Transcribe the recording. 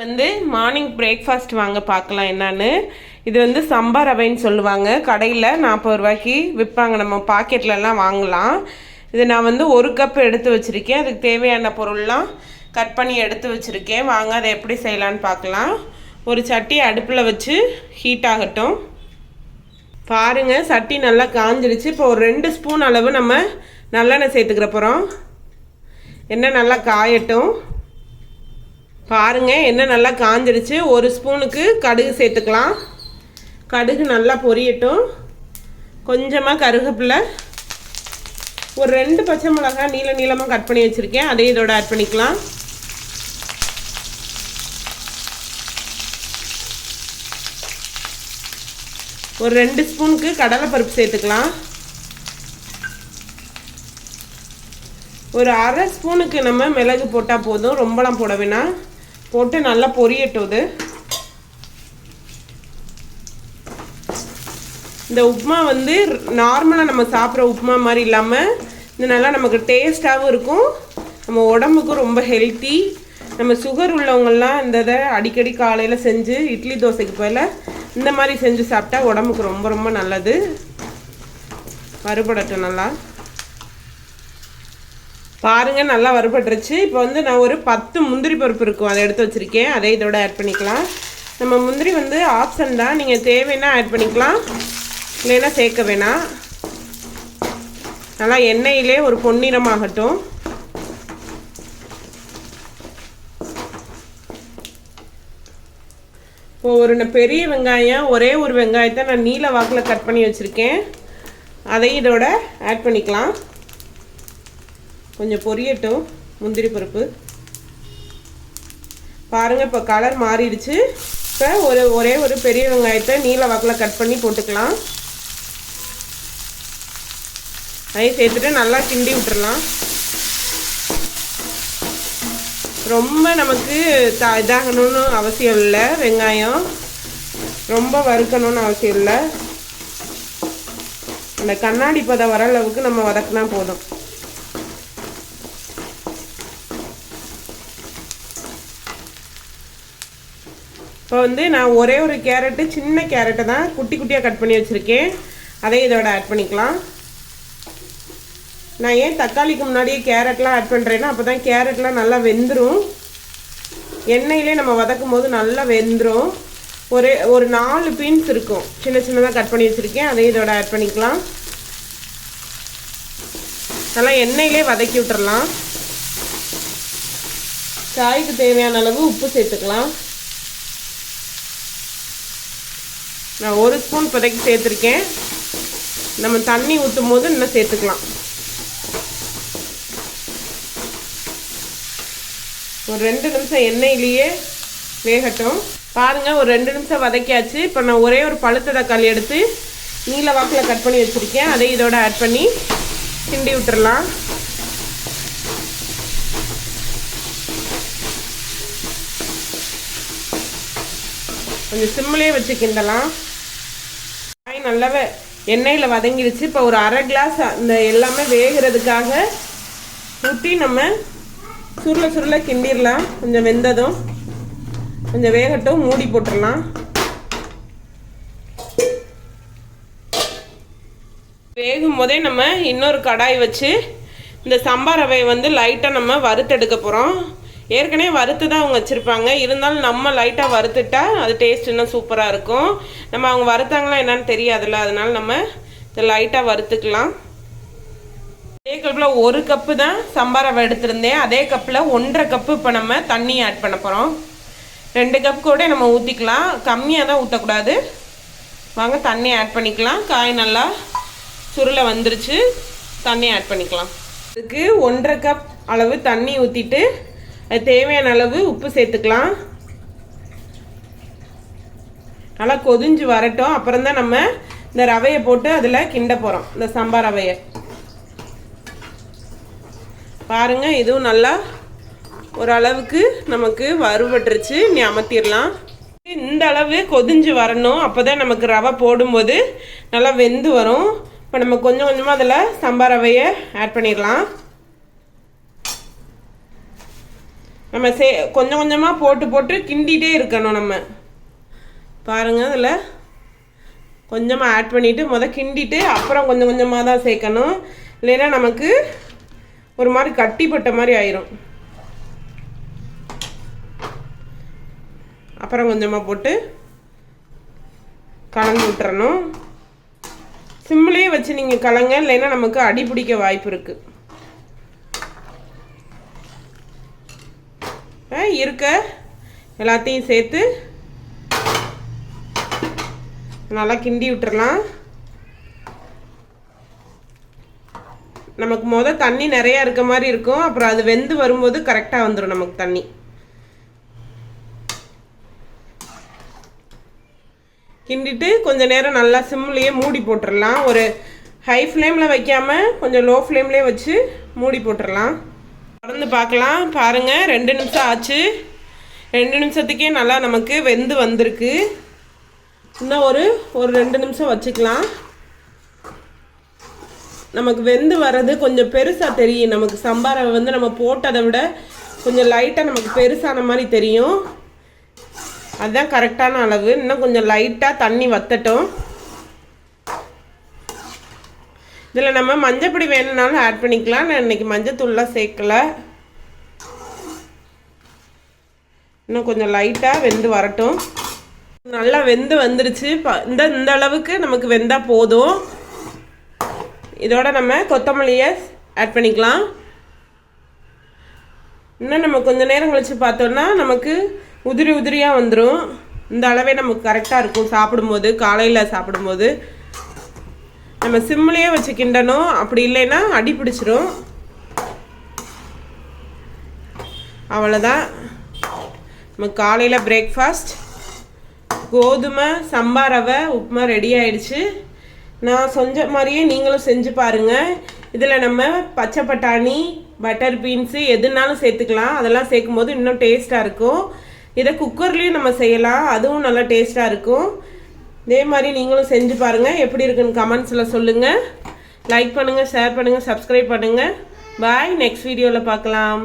வந்து morning breakfast வாங்க பார்க்கலாம் என்னன்னு. இது வந்து சம்பா ரவைன்னு சொல்லுவாங்க. கடையில் நாற்பது ரூபாய்க்கு விற்பாங்க. நம்ம பாக்கெட்லலாம் வாங்கலாம். இது நான் வந்து ஒரு கப் எடுத்து வச்சுருக்கேன். அதுக்கு தேவையான பொருள்லாம் கட் பண்ணி எடுத்து வச்சுருக்கேன். வாங்க அதை எப்படி செய்யலான்னு பார்க்கலாம். ஒரு சட்டி அடுப்பில் வச்சு ஹீட் ஆகட்டும். பாருங்கள் சட்டி நல்லா காஞ்சிடுச்சு இப்போ ஒரு ரெண்டு ஸ்பூன் அளவு நம்ம நல்லெண்ணெய் சேர்த்துக்கிற போகிறோம் எண்ணெய் நல்லா காயட்டும். பாருங்கள் என்ன நல்லா காஞ்சிடுச்சு. ஒரு ஸ்பூனுக்கு கடுகு சேர்த்துக்கலாம். கடுகு நல்லா பொரியட்டும். கொஞ்சமாக கருகப்பில்லை. ஒரு ரெண்டு பச்சை மிளகாய் நீள நீளமாக கட் பண்ணி வச்சுருக்கேன். அதையும் இதோட ஆட் பண்ணிக்கலாம். ஒரு ரெண்டு ஸ்பூனுக்கு கடலைப்பருப்பு சேர்த்துக்கலாம். ஒரு அரை ஸ்பூனுக்கு நம்ம மிளகு போட்டால் போதும். ரொம்பலாம் போட வேணாம். போட்டு நல்லா பொரியட்டும் இது. இந்த உப்புமா வந்து நார்மலாக நம்ம சாப்பிட்ற உப்புமா மாதிரி இல்லாமல் இது நல்லா நமக்கு டேஸ்ட்டாகவும் இருக்கும். நம்ம உடம்புக்கும் ரொம்ப ஹெல்த்தி நம்ம சுகர் உள்ளவங்கள்லாம் இந்த இதை அடிக்கடி காலையில் செஞ்சு இட்லி தோசைக்கு போல இந்த மாதிரி செஞ்சு சாப்பிட்டா உடம்புக்கு ரொம்ப ரொம்ப நல்லது. மறுபடட்டும் நல்லா. பாருங்கள் நல்லா வறுபட்டுருச்சு. இப்போ வந்து நான் ஒரு பத்து முந்திரி பருப்பு இருக்கும். அதை எடுத்து வச்சுருக்கேன். அதை இதோட ஆட் பண்ணிக்கலாம். நம்ம முந்திரி வந்து ஆப்ஷன் தான். நீங்கள் தேவைன்னா ஆட் பண்ணிக்கலாம். இல்லைன்னா சேர்க்க வேணாம். நல்லா எண்ணெயிலே ஒரு பொன்னிறமாகட்டும். இப்போ ஒரு பெரிய வெங்காயம் ஒரே ஒரு வெங்காயத்தை நான் நீல வாக்கில் கட் பண்ணி வச்சுருக்கேன். அதையும் இதோட ஆட் பண்ணிக்கலாம். கொஞ்சம் பொரியட்டும். முந்திரி பருப்பு. பாருங்கள் இப்போ கலர் மாறிடுச்சு. இப்போ ஒரு ஒரே ஒரு பெரிய வெங்காயத்தை நீல வாக்கில் கட் பண்ணி போட்டுக்கலாம். அதையும் சேர்த்துட்டு நல்லா கிண்டி விட்டுறலாம். ரொம்ப நமக்கு த இதாகணும்னு அவசியம் இல்லை. வெங்காயம் ரொம்ப வறுக்கணும்னு அவசியம் இல்லை. அந்த கண்ணாடி பதம் வர அளவுக்கு நம்ம வதக்கினா போதும். இப்போ வந்து நான் ஒரே ஒரு கேரட்டு சின்ன கேரட்டை தான் குட்டி குட்டியாக கட் பண்ணி வச்சுருக்கேன். அதையும் இதோட ஆட் பண்ணிக்கலாம். நான் ஏன் தக்காளிக்கு முன்னாடியே கேரட்லாம் ஆட் பண்ணுறேன்னா அப்போ தான் கேரட்லாம் நல்லா வெந்துடும் எண்ணெயிலே நம்ம வதக்கும் போது நல்லா வெந்துடும் ஒரு ஒரு நாலு பீன்ஸ் இருக்கும். சின்ன சின்னதாக கட் பண்ணி வச்சுருக்கேன். அதையும் இதோட ஆட் பண்ணிக்கலாம். நல்லா எண்ணெயிலே வதக்கி விட்டுறலாம். காய்க்கு தேவையான அளவு உப்பு சேர்த்துக்கலாம். நான் ஒரு ஸ்பூன் இப்போதைக்கு சேர்த்துருக்கேன். நம்ம தண்ணி ஊற்றும் போது இன்னும் சேர்த்துக்கலாம். ஒரு ரெண்டு நிமிஷம் எண்ணெயிலேயே வேகட்டும். பாருங்கள் ஒரு ரெண்டு நிமிஷம் வதக்கியாச்சு. இப்போ நான் ஒரே ஒரு பழுத்த தக்காளி எடுத்து நீல வாக்கில் கட் பண்ணி வச்சுருக்கேன். அதை இதோட ஆட் பண்ணி கிண்டி விட்டுறலாம். கொஞ்சம் சிம்மிலே வச்சு கிண்டலாம். காய் நல்லாவே எண்ணெயில் வதங்கிடுச்சு இப்போ ஒரு அரை கிளாஸ் இந்த எல்லாமே வேகிறதுக்காக ஊற்றி நம்ம சுருள சுருள கிண்டிடலாம் கொஞ்சம் வெந்ததும் கொஞ்சம் வேகட்டும் மூடி போட்டுடலாம் வேகும் போதே நம்ம இன்னொரு கடாய் வச்சு இந்த சம்பா ரவையை வந்து லைட்டாக நம்ம வறுத்தெடுக்க போகிறோம் ஏற்கனவே வறுத்து தான் அவங்க வச்சுருப்பாங்க. இருந்தாலும் நம்ம லைட்டாக வறுத்துட்டா அது டேஸ்ட் இன்னும் சூப்பராக இருக்கும். நம்ம அவங்க வறுத்தாங்களா என்னன்னு தெரியாதுல்ல. அதனால நம்ம இதை லைட்டாக வறுத்துக்கலாம். அதே கப்பில் ஒரு கப்பு தான் சம்பாரம் ரவை எடுத்திருந்தேன். அதே கப்பில் ஒன்றரை கப்பு இப்போ நம்ம தண்ணி ஆட் பண்ண போகிறோம் ரெண்டு கப் கூட நம்ம ஊற்றிக்கலாம் கம்மியாக தான் ஊற்றக்கூடாது வாங்க தண்ணி ஆட் பண்ணிக்கலாம். காய் நல்லா சுருளை வந்துருச்சு. தண்ணி ஆட் பண்ணிக்கலாம். இதுக்கு ஒன்றரை கப் அளவு தண்ணி ஊற்றிட்டு தேவையான அளவு உப்பு சேர்த்துக்கலாம். நல்லா கொதிஞ்சு வரட்டும். அப்புறம் தான் நம்ம இந்த ரவையை போட்டு அதில் கிண்ட போகிறோம் இந்த சம்பா ரவையை. பாருங்க இதுவும் நல்லா ஓரளவுக்கு நமக்கு வறுபட்டுருச்சு. நீ அமர்த்திடலாம் இந்த அளவு கொதிஞ்சு வரணும். அப்போ தான் நமக்கு ரவை போடும்போது நல்லா வெந்து வரும். இப்போ நம்ம கொஞ்சம் கொஞ்சமாக அதில் சம்பா ரவையை ஆட் பண்ணிடலாம். நம்ம சே கொஞ்சம் கொஞ்சமாக போட்டு போட்டு கிண்டிகிட்டே இருக்கணும் நம்ம. பாருங்கள் அதில் கொஞ்சமாக ஆட் பண்ணிவிட்டு முத கிண்டிட்டு அப்புறம் கொஞ்சம் கொஞ்சமாக தான் சேர்க்கணும். இல்லைன்னா நமக்கு ஒரு மாதிரி கட்டிப்பட்ட மாதிரி ஆயிரும். அப்புறம் கொஞ்சமாக போட்டு கலந்து விட்டுறணும். சிம்லேயே வச்சு நீங்கள் கலங்க இல்லைன்னா நமக்கு அடி பிடிக்க வாய்ப்பு இருக்குது இருக்க. எல்லாத்தையும் சேர்த்து நல்லா கிண்டி விட்டுறலாம். நமக்கு முத தண்ணி நிறையா இருக்க மாதிரி இருக்கும். அப்புறம் அது வெந்து வரும்போது கரெக்டாக வந்துடும் நமக்கு தண்ணி. கிண்டிட்டு கொஞ்சம் நேரம் நல்லா சிம்லேயே மூடி போட்டுடலாம் ஒரு ஹை ஃப்ளேமில் வைக்காமல் கொஞ்சம் லோ ஃப்ளேம்லேயே வச்சு மூடி போட்டுடலாம் தொடர்ந்து பார்க்கலாம். பாருங்கள் ரெண்டு நிமிஷம் ஆச்சு. ரெண்டு நிமிஷத்துக்கே நல்லா நமக்கு வெந்து வந்திருக்கு. இன்னும் ஒரு ஒரு ரெண்டு நிமிஷம் வச்சுக்கலாம். நமக்கு வெந்து வர்றது கொஞ்சம் பெருசாக தெரியும். நமக்கு சம்பாரை வந்து நம்ம போட்டதை விட கொஞ்சம் லைட்டாக நமக்கு பெருசான மாதிரி தெரியும். அதுதான் கரெக்டான அளவு. இன்னும் கொஞ்சம் லைட்டாக தண்ணி வத்தட்டும். இதில் நம்ம மஞ்சப்பொடி வேணும்னாலும் ஆட் பண்ணிக்கலாம். நான் இன்றைக்கி மஞ்சத்தூள்லாம் சேர்க்கல. இன்னும் கொஞ்சம் லைட்டாக வெந்து வரட்டும். நல்லா வெந்து வந்துருச்சு. ப இந்த இந்த அளவுக்கு நமக்கு வெந்தால் போதும். இதோட நம்ம கொத்தமல்லியை ஆட் பண்ணிக்கலாம். இன்னும் நம்ம கொஞ்சம் நேரம் கழித்து பார்த்தோன்னா நமக்கு உதிரி உதிரியாக வந்துடும் இந்த அளவே நமக்கு கரெக்டாக இருக்கும். சாப்பிடும்போது காலையில் சாப்பிடும்போது. நம்ம சிம்லேயே வச்சு கிண்டணும். அப்படி இல்லைன்னா அடி பிடிச்சிரும். அவ்வளோதான் நம்ம காலையில் பிரேக்ஃபாஸ்ட் கோதுமை சம்பா ரவை உப்புமா ரெடி ஆயிடுச்சு. நான் செஞ்ச மாதிரியே நீங்களும் செஞ்சு பாருங்கள் இதில் நம்ம பச்சை பட்டாணி பட்டர் பீன்ஸு எதுனாலும் சேர்த்துக்கலாம். அதெல்லாம் சேர்க்கும் போது இன்னும் டேஸ்ட்டாக இருக்கும். இதை குக்கர்லேயும் நம்ம செய்யலாம். அதுவும் நல்லா டேஸ்ட்டாக இருக்கும். இதே மாதிரி நீங்களும் செஞ்சு பாருங்கள் எப்படி இருக்குன்னு கமெண்ட்ஸில் சொல்லுங்கள் லைக் பண்ணுங்கள் ஷேர் பண்ணுங்கள் சப்ஸ்கிரைப் பண்ணுங்கள் பாய் நெக்ஸ்ட் வீடியோவில் பார்க்கலாம்.